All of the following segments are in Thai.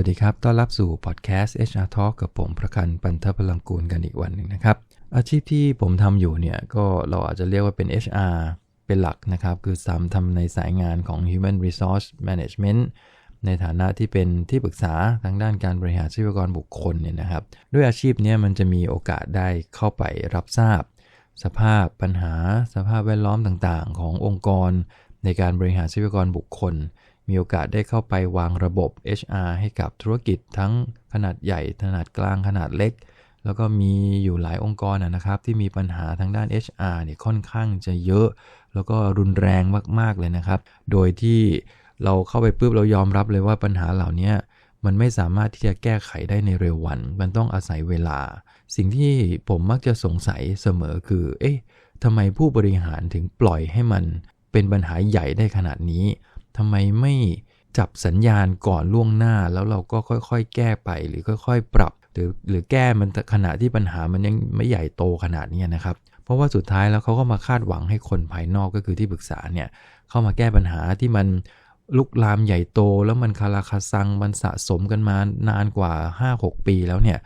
วัสดีครับ ต้อนรับสู่พอดแคสต์ HR Talk กับผมประกันปันทพลังกูลกันอีกวันหนึ่งนะครับ อาชีพที่ผมทำอยู่เนี่ยก็เราอาจจะเรียกว่าเป็น HR เป็นหลักนะครับ คือสามทำในสายงานของ Human Resource Management ในฐานะที่เป็นที่ปรึกษาทางด้านการบริหารทรัพยากรบุคคลเนี่ยนะครับ ด้วยอาชีพนี้มันจะมีโอกาสได้เข้าไปรับทราบ สภาพปัญหา สภาพแวดล้อมต่างๆ ขององค์กร ในการบริหารทรัพยากรบุคคล มีโอกาสได้เข้าไปวางระบบ HR ให้กับธุรกิจทั้งขนาดใหญ่ ขนาดกลางขนาดเล็ก แล้วก็มีอยู่หลายองค์กรนะครับ ที่มีปัญหาทางด้าน HR เนี่ยค่อนข้างจะเยอะ แล้วก็รุนแรงมากๆเลยนะครับ โดยที่เราเข้าไปปุ๊บเรายอมรับเลยว่าปัญหาเหล่านี้มันไม่สามารถที่จะแก้ไขได้ในเร็ววัน มันต้องอาศัยเวลา สิ่งที่ผมมักจะสงสัยเสมอคือ เอ๊ะทำไมผู้บริหารถึงปล่อยให้มันเป็นปัญหาใหญ่ได้ขนาดนี้ ทำไมไม่จับสัญญาณก่อนล่วงหน้าแล้วเราก็ค่อยๆ แก้ไปหรือค่อย ๆ ปรับ หรือหรือแก้มันขณะที่ปัญหามันยังไม่ใหญ่โตขนาดนี้นะครับ เพราะว่าสุดท้ายแล้วเขาก็มาคาดหวังให้คนภายนอกก็คือที่ปรึกษาเนี่ยเข้ามาแก้ปัญหาที่มันลุกลามใหญ่โตแล้วมันคาราคาซังมันสะสมกันมานานกว่า 5-6 ปีแล้วเนี่ย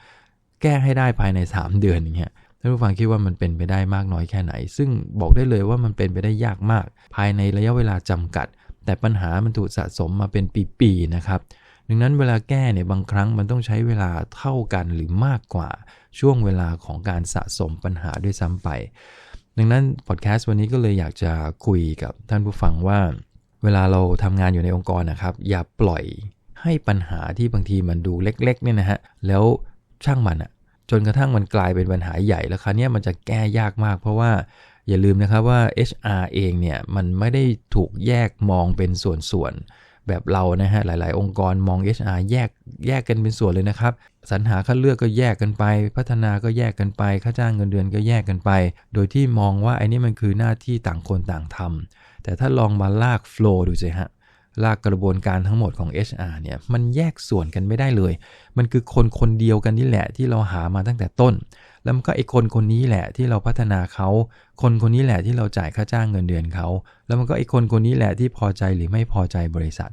แก้ให้ได้ภายใน 3 เดือนอย่างเงี้ยท่านผู้ฟังคิดว่ามันเป็นไปได้มากน้อยแค่ไหน ซึ่งบอกได้เลยว่ามันเป็นไปได้ยากมาก ภายในระยะเวลาจำกัด แต่ปัญหามันถูกสะสมมาเป็นปีๆนะครับ ดังนั้นเวลาแก้เนี่ยบางครั้งมันต้องใช้เวลาเท่ากันหรือมากกว่าช่วงเวลาของการสะสมปัญหาด้วยซ้ำไป ดังนั้นพอดแคสต์วันนี้ก็เลยอยากจะคุยกับท่านผู้ฟังว่า เวลาเราทำงานอยู่ในองค์กรนะครับ อย่าปล่อยให้ปัญหาที่บางทีมันดูเล็กๆเนี่ยนะฮะแล้วช่างมันอะจนกระทั่งมันกลายเป็นปัญหาใหญ่แล้วคราวนี้มันจะแก้ยากมาก เพราะว่า อย่าลืมนะครับว่า HR เองเนี่ยมันไม่ได้ถูกแยกมองเป็นส่วนๆแบบเรานะฮะหลาย ๆ องค์กรมอง HR แยกแยกกันเป็นส่วนเลยนะครับสรรหาคัดเลือกก็แยกกันไป พัฒนาก็แยกกันไป ค่าจ้างเงินเดือนก็แยกกันไป โดยที่มองว่าไอ้นี่มันคือหน้าที่ต่างคนต่างทำแต่ถ้าลองมาลากโฟล์ดูสิฮะลากกระบวนการทั้งหมดของ HR เนี่ยมันแยกส่วนกันไม่ได้เลย มันคือคนคนเดียวกันนี่แหละที่เราหามาตั้งแต่ต้น แล้วมันก็ไอคนคนนี้แหละที่เราพัฒนาเขา คนคนนี้แหละที่เราจ่ายค่าจ้างเงินเดือนเขา แล้วมันก็ไอคนคนนี้แหละที่พอใจหรือไม่พอใจบริษัท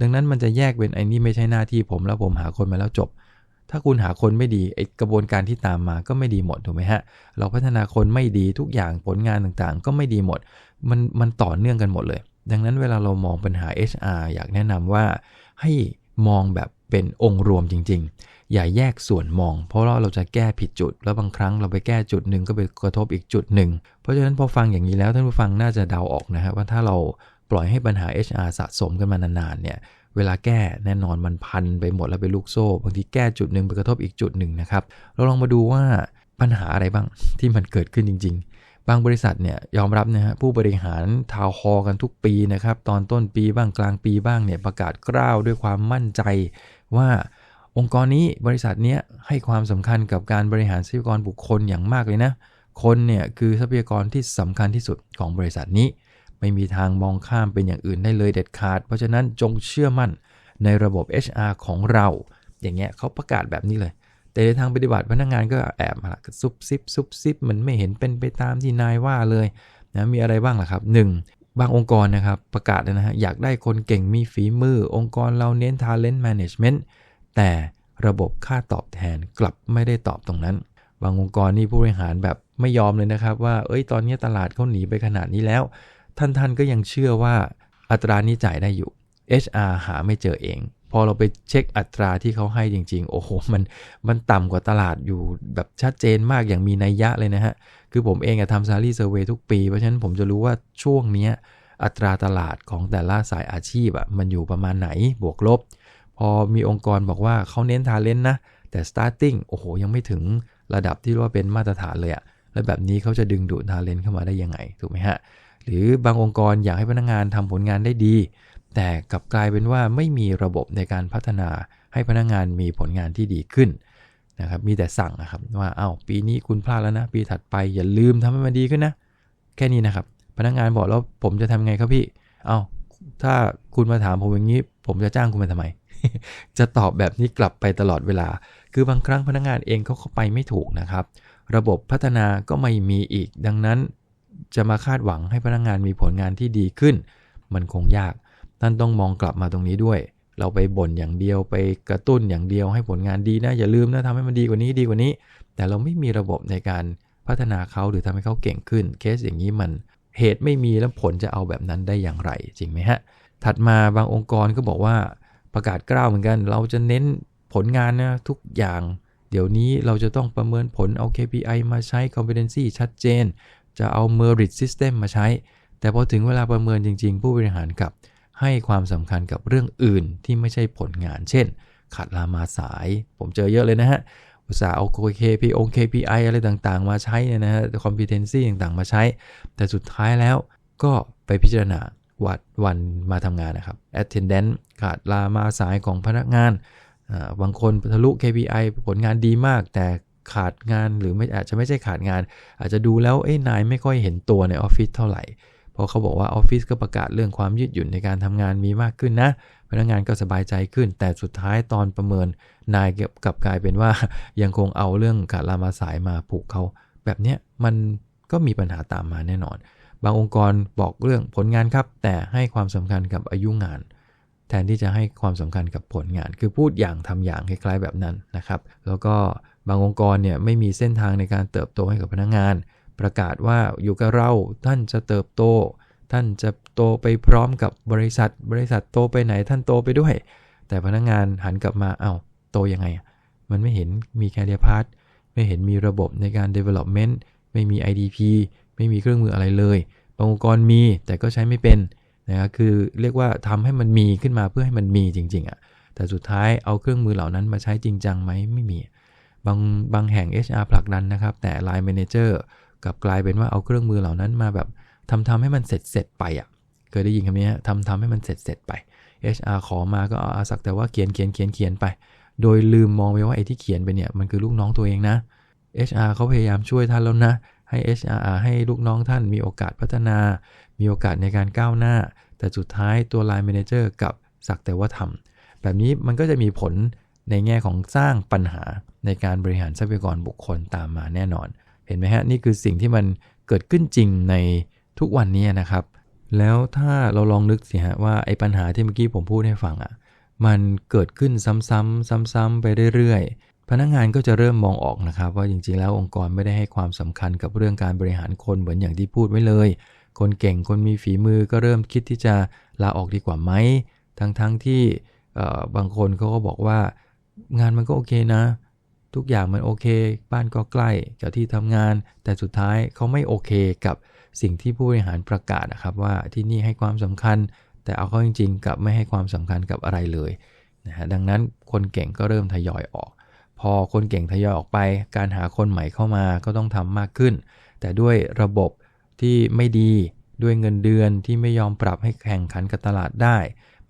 ดังนั้นมันจะแยกเป็นไอ้นี่ไม่ใช่หน้าที่ผมแล้วผมหาคนมาแล้วจบ ถ้าคุณหาคนไม่ดีไอกระบวนการที่ตามมาก็ไม่ดีหมดถูกไหมฮะ เราพัฒนาคนไม่ดีทุกอย่างผลงานต่างๆ ก็ไม่ดีหมด มันมันต่อเนื่องกันหมดเลย ดังนั้นเวลาเรามองปัญหา HR อยากแนะนำว่าให้มองแบบ เป็นองค์รวมจริง ๆ อย่าแยกส่วนมอง เพราะว่าเราจะแก้ผิดจุด แล้วบางครั้งเราไปแก้จุดหนึ่งก็ไปกระทบอีกจุดหนึ่ง เพราะฉะนั้นพอฟังอย่างนี้แล้วท่านผู้ฟังน่าจะเดาออกนะฮะว่าถ้าเราปล่อยให้ปัญหา HR สะสมกันมานานๆเนี่ยเวลาแก้แน่นอนมันพันไปหมดแล้วเป็นลูกโซ่บางทีแก้จุดหนึ่งไปกระทบอีกจุดหนึ่งนะครับเราลองมาดูว่าปัญหาอะไรบ้างที่มันเกิดขึ้นจริง ๆ บางบริษัทเนี่ยยอมรับนะฮะผู้บริหารทาวคอกันทุกปีนะครับตอนต้นปีบ้างกลางปีบ้างเนี่ยประกาศกล้าวด้วยความมั่นใจ ว่าองค์กรนี้บริษัทนี้ให้ความสำคัญกับการบริหารทรัพยากรบุคคลอย่างมากเลยนะ คนเนี่ยคือทรัพยากรที่สำคัญที่สุดของบริษัทนี้ ไม่มีทางมองข้ามเป็นอย่างอื่นได้เลยเด็ดขาด เพราะฉะนั้นจงเชื่อมั่นในระบบ HR ของเรา อย่างเงี้ยเขาประกาศแบบนี้เลย แต่ในทางปฏิบัติพนักงานก็แอบซุบซิบซุบซิบมันไม่เห็นเป็นไปตามที่นายว่าเลยนะมีอะไรบ้างล่ะครับ 1. บางองค์กรนะครับประกาศนะฮะอยากได้คนเก่งมีฝีมือ องค์กรเราเน้น talent management แต่ระบบค่าตอบแทนกลับไม่ได้ตอบตรงนั้น บางองค์กรนี่ผู้บริหารแบบไม่ยอมเลยนะครับ ว่าเอ้ยตอนนี้ตลาดเขาหนีไปขนาดนี้แล้ว ท่านท่านก็ยังเชื่อว่าอัตรานี้จ่ายได้อยู่ HR หาไม่เจอเอง พอเราไปเช็คอัตราที่เขาให้จริง ๆ โอ้โห มันมันต่ำกว่าตลาดอยู่แบบชัดเจนมากอย่างมีนัยยะเลยนะฮะ คือผมเองอะทำซารีเซอร์เวยทุกปี เพราะฉะนั้นผมจะรู้ว่าช่วงนี้อัตราตลาดของแต่ละสายอาชีพอะมันอยู่ประมาณไหนบวกลบ พอมีองค์กรบอกว่าเขาเน้นทาเลนต์นะ แต่ starting โอ้โห ยังไม่ถึงระดับที่ว่าเป็นมาตรฐานเลยอะแล้วแบบนี้เขาจะดึงดูดทาเลนต์เข้ามาได้ยังไงถูกไหมฮะหรือบางองค์กรอยากให้พนักงานทำผลงานได้ดี แต่กลับกลายเป็นว่าไม่มีระบบในการพัฒนาให้พนักงานมีผลงานที่ดีขึ้นนะครับมีแต่สั่งนะครับว่าเอา้าปีนี้คุณพลาดแล้วนะ ปีถัดไปอย่าลืมทำให้มันดีขึ้นนะ แค่นี้นะครับ พนักงานบอกแล้วผมจะทำไงครับพี่ เอา้าถ้าคุณมาถามผมอย่างนี้ ผมจะจ้างคุณมาทำไม จะตอบแบบนี้กลับไปตลอดเวลา คือบางครั้งพนักงานเองเขาเข้าไปไม่ถูกนะครับ ระบบพัฒนาก็ไม่มีอีก ดังนั้น จะมาคาดหวังให้พนักงานมีผลงานที่ดีขึ้น มันคงยาก ท่านต้องมองกลับมาตรงนี้ด้วย เราไปบ่นอย่างเดียวไปกระตุ้นอย่างเดียวให้ผลงานดีนะอย่าลืมนะทำให้มันดีกว่านี้ดีกว่านี้ แต่เราไม่มีระบบในการพัฒนาเขาหรือทำให้เขาเก่งขึ้น เคสอย่างนี้มันเหตุไม่มีแล้วผลจะเอาแบบนั้นได้อย่างไรจริงไหมฮะ ถัดมาบางองค์กรก็บอกว่าประกาศกล้าวเหมือนกัน เราจะเน้นผลงานนะทุกอย่าง เดี๋ยวนี้เราจะต้องประเมินผลเอา KPI มาใช้ competency ชัดเจน จะเอา merit system มาใช้ แต่พอถึงเวลาประเมินจริง ๆ ผู้บริหารกับ ให้ความสำคัญกับเรื่องอื่นที่ไม่ใช่ผลงาน เช่นขาดลามาสาย ผมเจอเยอะเลยนะฮะ อุตสาห์เอา KPI KPI อะไรต่างๆ มาใช้เนี่ยนะฮะ competency ต่างๆ มาใช้ แต่สุดท้ายแล้วก็ไปพิจารณาวัดวันมาทำงานนะครับ attendance ขาดลามาสายของพนักงาน บางคนทะลุ KPI ผลงานดีมาก แต่ขาดงานหรือไม่อาจจะไม่ใช่ขาดงาน อาจจะดูแล้วเอ้นายไม่ค่อยเห็นตัวในออฟฟิศเท่าไหร่ ราะเขาบอกว่าออฟฟิศก็ประกาศเรื่องความยืดหยุ่นในการทำงานมีมากขึ้นนะ พนักงานก็สบายใจขึ้น แต่สุดท้ายตอนประเมินนายกลับกลายเป็นว่ายังคงเอาเรื่องขาดลามาสายมาผูกเขา แบบเนี้ยมันก็มีปัญหาตามมาแน่นอน บางองค์กรบอกเรื่องผลงานครับ แต่ให้ความสำคัญกับอายุงาน แทนที่จะให้ความสำคัญกับผลงาน คือพูดอย่างทำอย่างคล้ายๆแบบนั้นนะครับ แล้วก็บางองค์กรเนี่ยไม่มีเส้นทางในการเติบโตให้กับพนักงาน ประกาศว่าอยู่กับเราท่านจะเติบโต ท่านจะโตไปพร้อมกับบริษัท บริษัทโตไปไหนท่านโตไปด้วย แต่พนักงานหันกลับมาเอา้าโตยังไง มันไม่เห็นมีแคริเอร์พาร์ทไม่เห็นมีระบบในการ development ไม่มี IDP ไม่มีเครื่องมืออะไรเลยบางองค์กรมีแต่ก็ใช้ไม่เป็นนะครับคือเรียกว่าทำให้มันมีขึ้นมาเพื่อให้มันมีจริง ๆอะ่ะแต่สุดท้ายเอาเครื่องมือเหล่านั้นมาใช้จริงจังไหมไม่มี บางบางแห่ง HR ผลักดันนะครับ แต่ Line Manager กับกลายเป็นว่าเอาเครื่องมือเหล่านั้นมาแบบทำทำให้มันเสร็จเสร็จไปอะ่ะเคยได้ยินคำนี้ทำทำให้มันเสร็จเสร็จไป HR ขอมาก็เอาสักแต่ว่าเขียนเขียนเขียนเขียนไป โดยลืมมองไปว่าไอ้ที่เขียนไปเนี่ยมันคือลูกน้องตัวเองนะ HR เขาพยายามช่วยท่านแล้วนะ ให้ HR ให้ลูกน้องท่านมีโอกาสพัฒนา มีโอกาสในการก้าวหน้า แต่สุดท้ายตัว Line Manager กับสักแต่ว่าทำแบบนี้มันก็จะมีผลในแง่ของสร้างปัญหาในการบริหารทรัพยากรบุคคลตามมาแน่นอน เห็นไหมฮะนี่คือสิ่งที่มันเกิดขึ้นจริงในทุกวันนี้นะครับ แล้วถ้าเราลองนึกสิฮะว่าไอ้ปัญหาที่เมื่อกี้ผมพูดให้ฟังอะ่ะมันเกิดขึ้นซ้ำๆซ้ำๆไปเรื่อยๆ พนักงานก็จะเริ่มมองออกนะครับ ว่าจริงๆแล้วองค์กรไม่ได้ให้ความสำคัญกับเรื่องการบริหารคนเหมือนอย่างที่พูดไว้เลย คนเก่งคนมีฝีมือก็เริ่มคิดที่จะลาออกดีกว่าไหมทั้งๆทที่บางคนเขาก็บอกว่างานมันก็โอเคนะ ทุกอย่างมันโอเค บ้านก็ใกล้กับที่ทำงาน แต่สุดท้ายเขาไม่โอเคกับสิ่งที่ผู้บริหารประกาศนะครับ ว่าที่นี่ให้ความสำคัญ แต่เอาเข้าจริง ๆ กับไม่ให้ความสำคัญกับอะไรเลยนะฮะดังนั้นคนเก่งก็เริ่มทยอยออก พอคนเก่งทยอยออกไป การหาคนใหม่เข้ามาก็ต้องทำมากขึ้น แต่ด้วยระบบที่ไม่ดีด้วยเงินเดือนที่ไม่ยอมปรับให้แข่งขันกับตลาดได้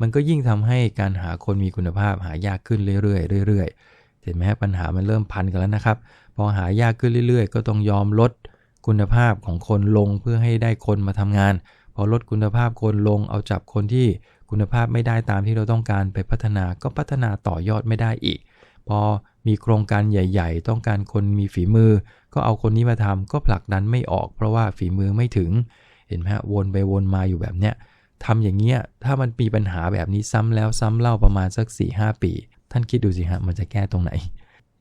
มันก็ยิ่งทำให้การหาคนมีคุณภาพหายากขึ้นเรื่อยๆเรื่อยๆ เห็นไหมปัญหามันเริ่มพันกันแล้วนะครับ พอหายากขึ้นเรื่อยๆ ก็ต้องยอมลดคุณภาพของคนลงเพื่อให้ได้คนมาทำงาน พอลดคุณภาพคนลงเอาจับคนที่คุณภาพไม่ได้ตามที่เราต้องการไปพัฒนาก็พัฒนาต่อยอดไม่ได้อีก พอมีโครงการใหญ่ ๆ ต้องการคนมีฝีมือ ก็เอาคนนี้มาทำก็ผลักดันไม่ออก เพราะว่าฝีมือไม่ถึง เห็นไหมฮะวนไปวนมาอยู่แบบเนี้ยทำอย่างเงี้ยถ้ามันมีปัญหาแบบนี้ซ้ำแล้วซ้ำเล่าประมาณสัก4-5ปี ท่านคิดดูสิฮะมันจะแก้ตรงไหน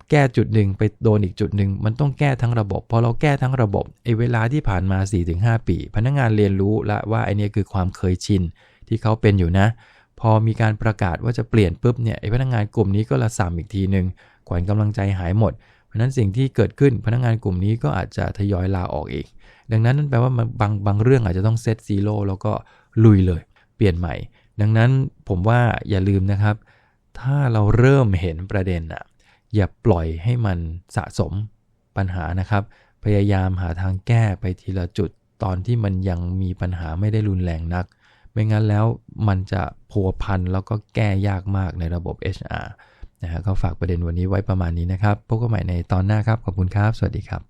แก้จุดหนึ่งไปโดนอีกจุดหนึ่งมันต้องแก้ทั้งระบบพอเราแก้ทั้งระบบไอ้เวลาที่ผ่านมา 4-5 ปี พนักงานเรียนรู้ละว่าไอ้นี่คือความเคยชินที่เขาเป็นอยู่นะ พอมีการประกาศว่าจะเปลี่ยนปุ๊บเนี่ยไอ้พนักงานกลุ่มนี้ก็ละสามอีกทีหนึ่งขวัญกำลังใจหายหมด เพราะนั้นสิ่งที่เกิดขึ้นพนักงานกลุ่มนี้ก็อาจจะทยอยลาออกอีก ดังนั้นนั่นแปลว่าบางบางเรื่องอาจจะต้องเซตซีโร่แล้วก็ลุยเลย เปลี่ยนใหม่ ดังนั้นผมว่าอย่าลืมนะครับ ถ้าเราเริ่มเห็นประเด็นอะอย่าปล่อยให้มันสะสมปัญหานะครับ พยายามหาทางแก้ไปทีละจุดตอนที่มันยังมีปัญหาไม่ได้รุนแรงนัก ไม่งั้นแล้วมันจะพัวพันแล้วก็แก้ยากมากในระบบ HR นะฮะก็ฝากประเด็นวันนี้ไว้ประมาณนี้นะครับ พบกันใหม่ในตอนหน้าครับ ขอบคุณครับ สวัสดีครับ